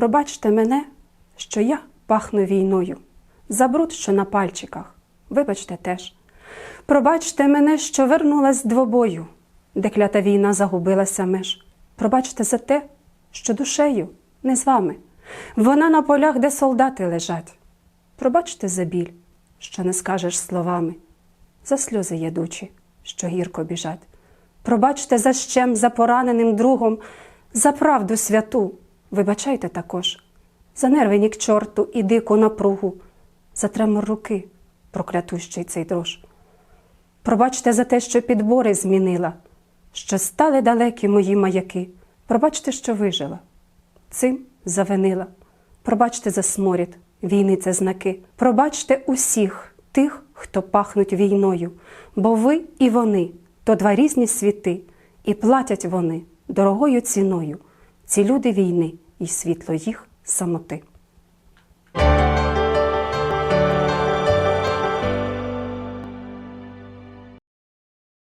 Пробачте мене, що я пахну війною, за бруд, що на пальчиках, вибачте теж. Пробачте мене, що вернулась двобою, де клята війна загубилася меж. Пробачте за те, що душею не з вами. Вона на полях, де солдати лежать. Пробачте за біль, що не скажеш словами, за сльози ядучі, що гірко біжать. Пробачте за щем, за пораненим другом, за правду святу. Вибачайте також, за нерви к чорту і дику напругу, за тремор руки, проклятущий цей дрож. Пробачте за те, що підбори змінила, що стали далекі мої маяки. Пробачте, що вижила, цим завинила. Пробачте за сморід, війни це знаки. Пробачте усіх тих, хто пахнуть війною, бо ви і вони то два різні світи, і платять вони дорогою ціною. Ці люди війни і світло їх самоти.